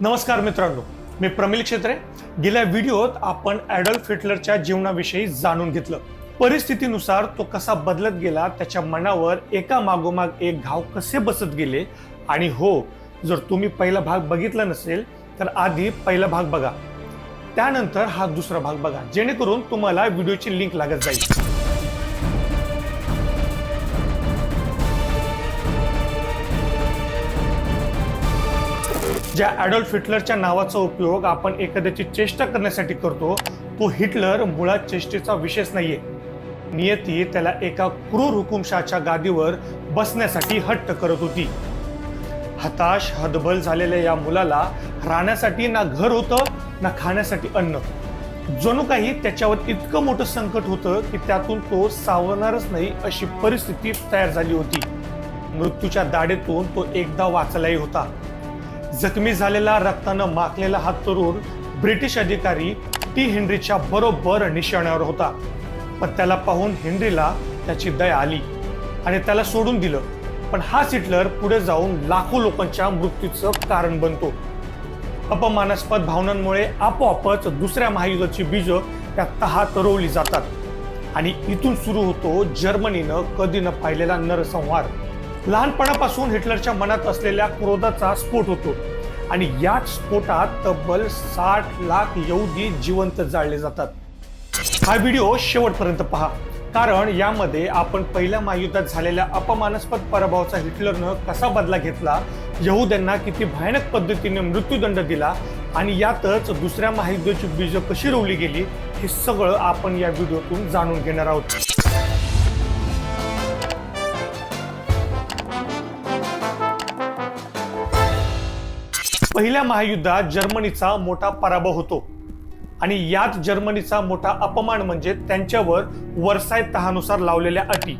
नमस्कार मित्रांनो मी प्रमिल क्षेत्रे. गेल्या व्हिडिओत आपण ॲडल्फ हिटलरच्या जीवनाविषयी जाणून घेतलं. परिस्थितीनुसार तो कसा बदलत गेला त्याच्या मनावर एका मागोमाग एक घाव कसे बसत गेले? आणि हो जर तुम्ही पहिला भाग बघितला नसेल तर आधी पहिला भाग बघा. त्यानंतर हा दुसरा भाग बघा जेणेकरून तुम्हाला व्हिडिओची लिंक लागत जाईल. ज्या ॲडॉल्फ हिटलरच्या नावाचा उपयोग आपण एखाद्याची चेष्टा करण्यासाठी करतो तो हिटलर मुळात चेष्टेचा विशेष नाहीये. नियती त्याला एका क्रूर हुकुमशाच्या गादीवर बसण्यासाठी हट्ट करत होती. हताश हदबल झालेल्या या मुलाला राहण्यासाठी ना घर होतं ना खाण्यासाठी अन्न. जणू काही त्याच्यावर इतकं मोठं संकट होतं की त्यातून तो सावरणारच नाही अशी परिस्थिती तयार झाली होती. मृत्यूच्या दाढेतून तो एकदा वाचलाही होता. जखमी झालेला रक्तानं माखलेला हा तरुण ब्रिटिश अधिकारी टी हेनरीच्या बरोबर निशाण्यावर होता. पण त्याला पाहून हेनरीला त्याची दया आली आणि त्याला सोडून दिलं. पण हाच हिटलर पुढे जाऊन लाखो लोकांच्या मृत्यूचं कारण बनतो. अपमानास्पद भावनांमुळे आपोआपच दुसऱ्या महायुद्धाची बीज त्या तहा तरवली जातात. आणि इथून सुरू होतो जर्मनीनं कधी न पाहिलेला नरसंहार. लहानपणापासून हिटलरच्या मनात असलेल्या क्रोधाचा स्फोट होतो. आणि याच स्फोटात तब्बल साठ लाख यहुदी जिवंत जाळले जातात. हा व्हिडिओ शेवटपर्यंत पहा. कारण यामध्ये आपण पहिल्या महायुद्धात झालेल्या अपमानास्पद पराभवाचा हिटलरनं कसा बदला घेतला यहुद्यांना किती भयानक पद्धतीने मृत्यूदंड दिला आणि यातच दुसऱ्या महायुद्धाची बीज कशी रोवली गेली हे सगळं आपण या व्हिडिओतून जाणून घेणार आहोत. पहिल्या महायुद्धात जर्मनीचा मोठा पराभव होतो. आणि यात जर्मनीचा मोठा अपमान म्हणजे त्यांच्यावर वर्साय तहानुसार लावलेल्या अटी.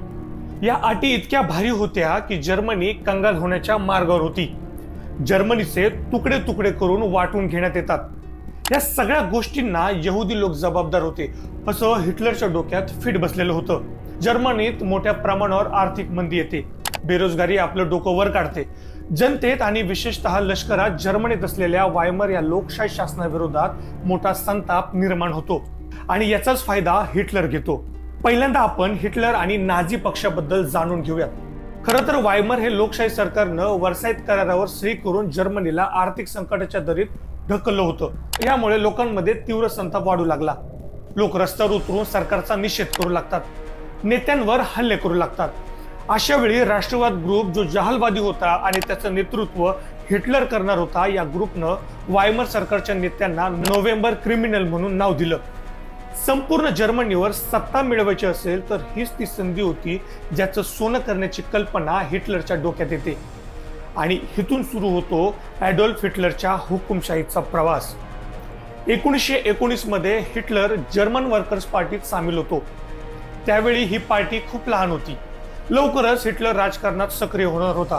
या अटी इतक्या भारी होत्या की जर्मनी कंगाल होण्याच्या मार्गावर होती. जर्मनीचे तुकडे तुकडे करून वाटून घेण्यात येतात. या सगळ्या गोष्टींना यहुदी लोक जबाबदार होते. असं हिटलरच्या डोक्यात फिट बसलेलं होतं. जर्मनीत मोठ्या प्रमाणावर आर्थिक मंदी येते. बेरोजगारी आपलं डोकं वर काढते. जनतेत आणि विशेषतः लष्करात जर्मनीत असलेल्या वायमर या लोकशाही शासनाविरोधात मोठा संताप निर्माण होतो. आणि याचाच फायदा हिटलर घेतो. पहिल्यांदा आपण हिटलर आणि नाझी पक्षाबद्दल जाणून घेऊयात. खरं तर वायमर हे लोकशाही सरकारनं वर्साईत करारावर सही करून जर्मनीला आर्थिक संकटाच्या दरीत ढकललं होतं. यामुळे लोकांमध्ये तीव्र संताप वाढू लागला. लोक रस्त्यावर उतरून सरकारचा निषेध करू लागतात. नेत्यांवर हल्ले करू लागतात. अशा वेळी राष्ट्रवाद ग्रुप जो जहालवादी होता आणि त्याचं नेतृत्व हिटलर करणार होता या ग्रुपनं वायमर सरकारच्या नेत्यांना नोव्हेंबर क्रिमिनल म्हणून नाव दिलं. संपूर्ण जर्मनीवर सत्ता मिळवायची असेल तर हीच ती संधी होती ज्याचं सोनं करण्याची कल्पना हिटलरच्या डोक्यात येते. आणि हिथून सुरू होतो ॲडॉल्फ हिटलरच्या हुकुमशाहीचा प्रवास. एकोणीसशे एकोणीसमध्ये हिटलर जर्मन वर्कर्स पार्टीत सामील होतो. त्यावेळी ही पार्टी खूप लहान होती. लवकरच हिटलर राजकारणात सक्रिय होणार होता.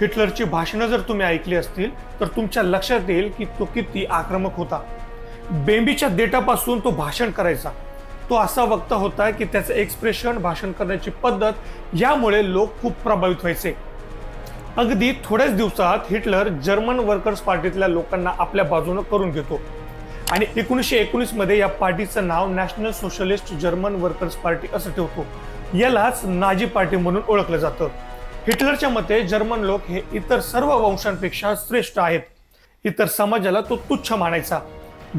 हिटलरची भाषणं जर तुम्ही ऐकली असतील तर तुमच्या लक्षात येईल की तो किती आक्रमक होता. बेंबीच्या देटापासून तो भाषण करायचा. तो असा वक्ता होता की त्याचं एक्सप्रेशन भाषण करण्याची पद्धत यामुळे लोक खूप प्रभावित व्हायचे. अगदी थोड्याच दिवसात हिटलर जर्मन वर्कर्स पार्टीतल्या लोकांना आपल्या बाजूनं करून घेतो. आणि एकोणीसशे एकोणीसमध्ये या पार्टीचं नाव National Socialist German Workers Party असं ठेवतो. यालाच नाझी पार्टी म्हणून ओळखलं जातं. हिटलरच्या मते जर्मन लोक हे इतर सर्व वंशांपेक्षा श्रेष्ठ आहेत. इतर समाजाला तो तुच्छ मानायचा.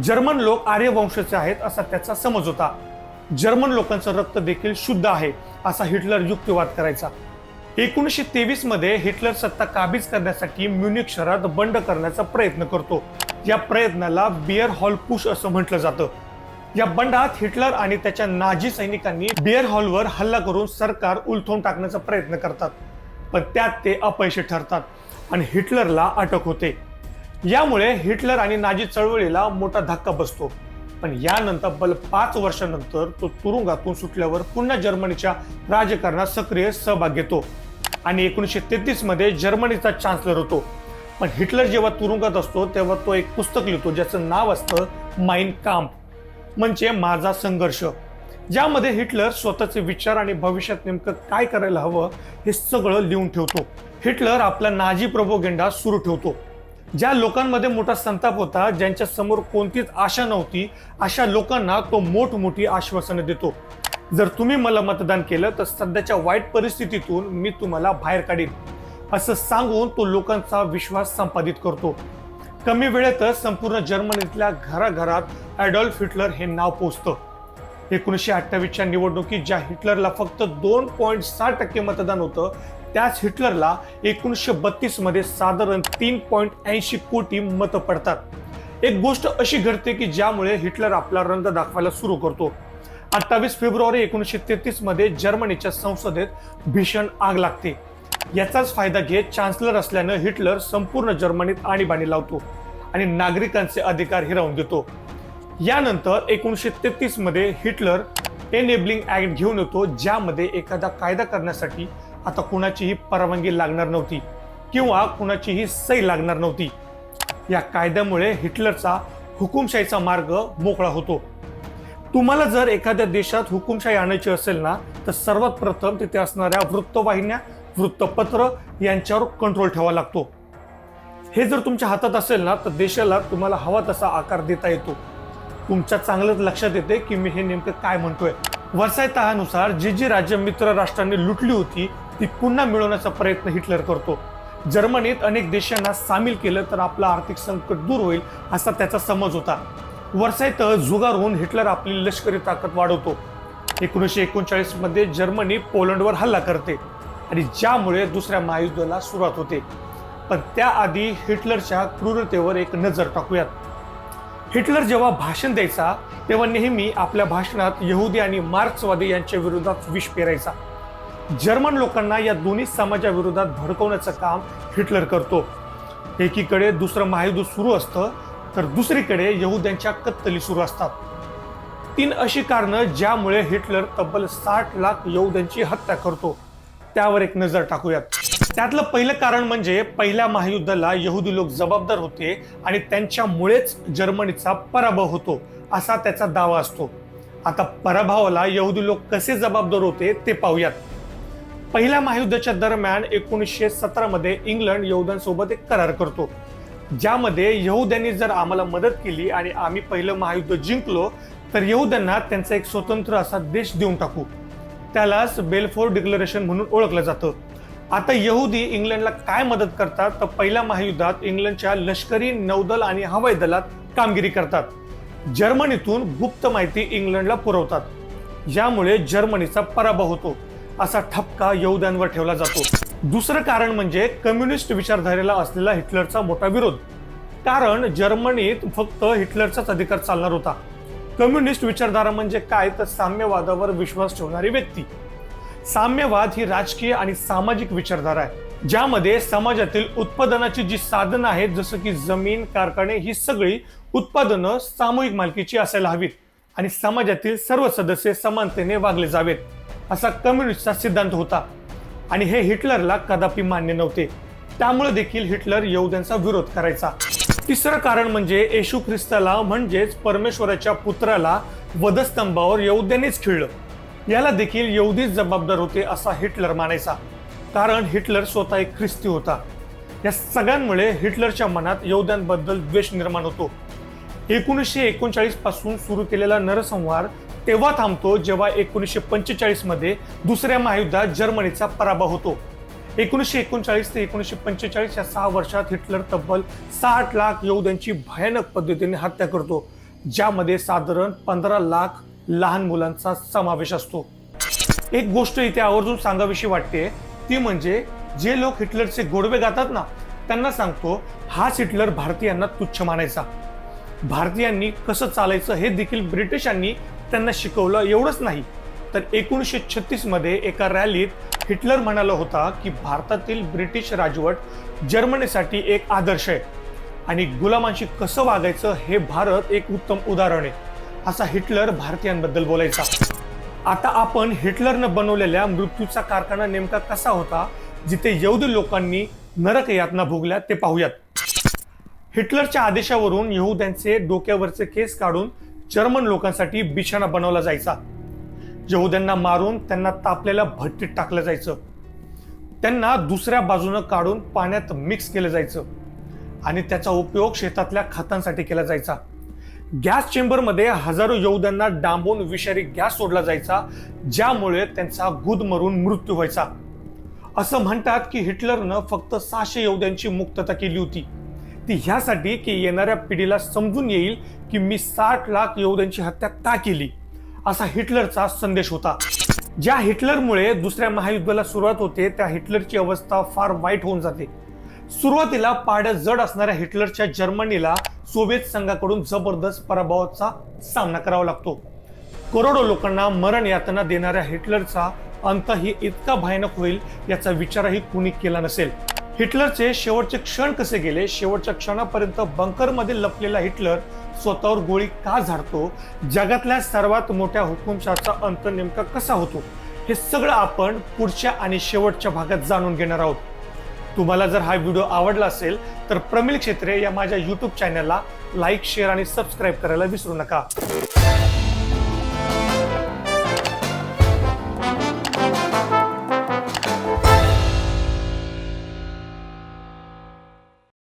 जर्मन लोक आर्य वंशाचे आहेत असा त्याचा समज होता. जर्मन लोकांचं रक्त देखील शुद्ध आहे असा हिटलर युक्तिवाद करायचा. एकोणीसशे तेवीसमध्ये हिटलर सत्ता काबीज करण्यासाठी म्युनिक शहरात बंड करण्याचा प्रयत्न करतो. या प्रयत्नाला बिअर हॉल पुश असं म्हटलं जातं. या बंडात हिटलर आणि त्याच्या नाझी सैनिकांनी बिअर हॉलवर हल्ला करून सरकार उलथवून टाकण्याचा प्रयत्न करतात. पण त्यात ते अपयशी ठरतात आणि हिटलरला अटक होते. यामुळे हिटलर आणि नाझी चळवळीला मोठा धक्का बसतो. पण यानंतर बल पाच वर्षानंतर तो तुरुंगातून सुटल्यावर पुन्हा जर्मनीच्या राजकारणात सक्रिय सहभाग घेतो. आणि एकोणीसशे तेहतीसमध्ये जर्मनीचा चान्सलर होतो. पण हिटलर जेव्हा तुरुंगात असतो तेव्हा तो एक पुस्तक लिहितो ज्याचं नाव असतं माइन काम्प म्हणजे माझा संघर्ष. ज्यामध्ये हिटलर स्वतःचे विचार आणि भविष्यात नेमकं काय करायला हवं हे सगळं लिहून ठेवतो. हिटलर आपला नाजी प्रभोगेंडा सुरू ठेवतो. ज्या लोकांमध्ये मोठा संताप होता ज्यांच्या समोर कोणतीच आशा नव्हती अशा लोकांना तो मोठमोठी आश्वासनं देतो. जर तुम्ही मला मतदान केलं तर सध्याच्या वाईट परिस्थितीतून मी तुम्हाला बाहेर काढीन. असं सांगून तो लोकांचा विश्वास संपादित करतो. कमी वेळेतच संपूर्ण जर्मनीतल्या घराघरात ॲडॉल्फ हिटलर हे नाव पोचतं. एकोणीसशे अठ्ठावीसच्या निवडणुकीत ज्या हिटलरला फक्त दोन पॉईंट सहा टक्के मतदान होतं त्याच हिटलरला एकोणीसशे बत्तीसमध्ये साधारण तीन पॉईंट ऐंशी कोटी मतं पडतात. एक गोष्ट अशी घडते की ज्यामुळे हिटलर आपला रंग दाखवायला सुरू करतो. अठ्ठावीस फेब्रुवारी एकोणीसशे तेहतीसमध्ये जर्मनीच्या संसदेत भीषण आग लागते. याचाच फायदा घेत चान्सलर असल्यानं हिटलर संपूर्ण जर्मनीत आणीबाणी लावतो आणि नागरिकांचे अधिकार हिरावून देतो. यानंतर एकोणीसशे तेहतीसमध्ये हिटलर एनेबलिंग ऍक्ट घेऊन येतो ज्यामध्ये एखादा कायदा करण्यासाठी आता कुणाचीही परवानगी लागणार नव्हती किंवा कुणाचीही सही लागणार नव्हती. या कायद्यामुळे हिटलरचा हुकुमशाहीचा मार्ग मोकळा होतो. तुम्हाला जर एखाद्या देशात हुकुमशाही आणायची असेल ना तर सर्वात प्रथम तिथे असणाऱ्या वृत्तवाहिन्या वृत्तपत्र यांच्यावर कंट्रोल ठेवावा लागतो. हे जर तुमच्या हातात असेल ना तर देशाला तुम्हाला हवा तसा आकार देता येतो. तुमच्या चांगलंच लक्षात येते की मी हे नेमकं काय म्हणतोय. वर्साय तहानुसार जी जी राज्य मित्र राष्ट्रांनी लुटली होती ती पुन्हा मिळवण्याचा प्रयत्न हिटलर करतो. जर्मनीत अनेक देशांना सामील केलं तर आपलं आर्थिक संकट दूर होईल असा त्याचा समज होता. वर्सायत जुगारून हिटलर आपली लष्करी ताकद वाढवतो. एकोणीसशे एकोणचाळीसमध्ये जर्मनी पोलंडवर हल्ला करते. आणि ज्यामुळे दुसऱ्या महायुद्धाला सुरुवात होते. पण त्याआधी हिटलरच्या क्रूरतेवर एक नजर टाकूयात. हिटलर जेव्हा भाषण द्यायचा तेव्हा नेहमी आपल्या भाषणात यहुदी आणि मार्क्सवादी यांच्या विरोधात विष पेरायचा. जर्मन लोकांना या दोन्ही समाजाविरोधात भडकवण्याचं काम हिटलर करतो. एकीकडे दुसरं महायुद्ध सुरू असतं तर दुसरीकडे यहुद्यांच्या कत्तली सुरू असतात. तीन अशी कारणं ज्यामुळे हिटलर तब्बल साठ लाख यहुद्यांची हत्या करतो. त्यावर एक नजर टाकूयात. त्यातलं पहिलं कारण म्हणजे पहिल्या महायुद्धाला यहुदी लोक जबाबदार होते आणि त्यांच्यामुळेच जर्मनीचा पराभव होतो असा त्याचा दावा असतो. आता पराभवाला यहुदी लोक कसे जबाबदार होते ते पाहूयात. पहिल्या महायुद्धाच्या दरम्यान एकोणीसशे सतरामध्ये इंग्लंड यहुद्यांसोबत एक करार करतो. ज्यामध्ये यहुद्यांनी जर आम्हाला मदत केली आणि आम्ही पहिलं महायुद्ध जिंकलो तर यहुद्यांना त्यांचा एक स्वतंत्र असा देश देऊन टाकू. त्यालाच बेलफोर डिक्लरेशन म्हणून ओळखलं जातं. आता यहुदी इंग्लंडला काय मदत करतात? तर पहिल्या महायुद्धात इंग्लंडच्या लष्करी नौदल आणि हवाई दलात कामगिरी करतात. जर्मनीतून गुप्त माहिती इंग्लंडला पुरवतात. यामुळे जर्मनीचा पराभव होतो. असा ठपका यहुद्यांवर ठेवला जातो. दुसरं कारण म्हणजे कम्युनिस्ट विचारधारेला असलेला हिटलरचा मोठा विरोध. कारण जर्मनीत फक्त हिटलरचाच अधिकार चालणार होता. कम्युनिस्ट विचारधारा म्हणजे काय? तर साम्यवादावर विश्वास ठेवणारी व्यक्ती. साम्यवाद ही राजकीय आणि सामाजिक विचारधारा आहे ज्यामध्ये समाजातील उत्पादनाची जी साधनं आहेत जसं की जमीन कारखाने ही सगळी उत्पादनं सामूहिक मालकीची असायला हवीत आणि समाजातील सर्व सदस्य समानतेने वागले जावेत असा कम्युनिस्टचा सिद्धांत होता. आणि हे हिटलरला कदापि मान्य नव्हते. त्यामुळे देखील हिटलर यहुद्यांचा विरोध करायचा. तिसरं कारण म्हणजे येशू ख्रिस्ताला म्हणजेच परमेश्वराच्या पुत्राला वधस्तंभावर यहुद्यांनीच खिळलं. याला देखील यहुदीच जबाबदार होते असा हिटलर मानायचा. कारण हिटलर स्वतः एक ख्रिस्ती होता. या सगळ्यांमुळे हिटलरच्या मनात यहुद्यांबद्दल द्वेष निर्माण होतो. एकोणीसशे एकोणचाळीसपासून सुरू केलेला नरसंहार तेव्हा थांबतो जेव्हा एकोणीसशे पंचेचाळीसमध्ये दुसऱ्या महायुद्धात जर्मनीचा पराभव होतो. एकोणीसशे एकोणचाळीस ते एकोणीसशे पंचेचाळीस या सहा वर्षात हिटलर तब्बल साठ लाख यहुद्यांची भयानक पद्धतीने हत्या करतो ज्यामध्ये साधारण पंधरा लाख लहान मुलांचा समावेश असतो. एक गोष्ट इथे आवर्जून सांगावीशी वाटते ती म्हणजे जे लोक हिटलरचे गोडवे गातात ना त्यांना सांगतो हाच हिटलर भारतीयांना तुच्छ मानायचा. भारतीयांनी कसं चालायचं हे देखील ब्रिटिशांनी त्यांना शिकवलं एवढंच नाही. तर एकोणीसशे छत्तीसमध्ये एका रॅलीत हिटलर म्हणाला होता की भारतातील ब्रिटिश राजवट जर्मनीसाठी एक आदर्श आहे आणि गुलामांशी कसं वागायचं हे भारत एक उत्तम उदाहरण आहे असा हिटलर भारतीयांबद्दल बोलायचा. आता आपण हिटलरनं बनवलेल्या मृत्यूचा कारखाना नेमका कसा होता जिथे यहूद लोकांनी नरक यातना भोगल्या ते पाहूयात. हिटलरच्या आदेशावरून यहूद्यांचे डोक्यावरचे केस काढून जर्मन लोकांसाठी बिछाणा बनवला जायचा. यहुद्यांना मारून त्यांना तापलेल्या भट्टीत टाकलं जायचं. त्यांना दुसऱ्या बाजूनं काढून पाण्यात मिक्स केलं जायचं. आणि त्याचा उपयोग शेतातल्या खतांसाठी केला जायचा. गॅस चेंबरमध्ये हजारो यहुद्यांना डांबून विषारी गॅस सोडला जायचा ज्यामुळे त्यांचा गुदमरून मृत्यू व्हायचा. असं म्हणतात की हिटलरनं फक्त सहाशे यहुद्यांची मुक्तता केली होती. ती ह्यासाठी की येणाऱ्या पिढीला समजून येईल की मी साठ लाख यहुद्यांची हत्या का केली? असा हिटलरचा संदेश होता. ज्या हिटलरमुळे दुसऱ्या महायुद्धाला सुरुवात होते त्या हिटलरची अवस्था फार वाईट होऊन जाते. सुरुवातीला पाड्या जड असणाऱ्या हिटलरच्या जर्मनीला सोव्हिएत संघाकडून जबरदस्त पराभवाचा सामना करावा लागतो. करोडो लोकांना मरण यातना देणाऱ्या हिटलरचा अंतही इतका भयानक होईल याचा विचारही कुणी केला नसेल. हिटलरचे शेवटचे क्षण कसे गेले? शेवटच्या क्षणापर्यंत बंकरमध्ये लपलेला हिटलर स्वतःवर गोळी का झाडतो? जगातल्या सर्वात मोठ्या हुकुमशाचा अंत नेमका कसा होतो? हे सगळं आपण पुढच्या आणि शेवटच्या भागात जाणून घेणार आहोत. तुम्हाला जर हा व्हिडिओ आवडला असेल तर प्रमिल क्षेत्रे या माझ्या यूट्यूब चॅनलला लाईक शेअर आणि सबस्क्राईब करायला विसरू नका.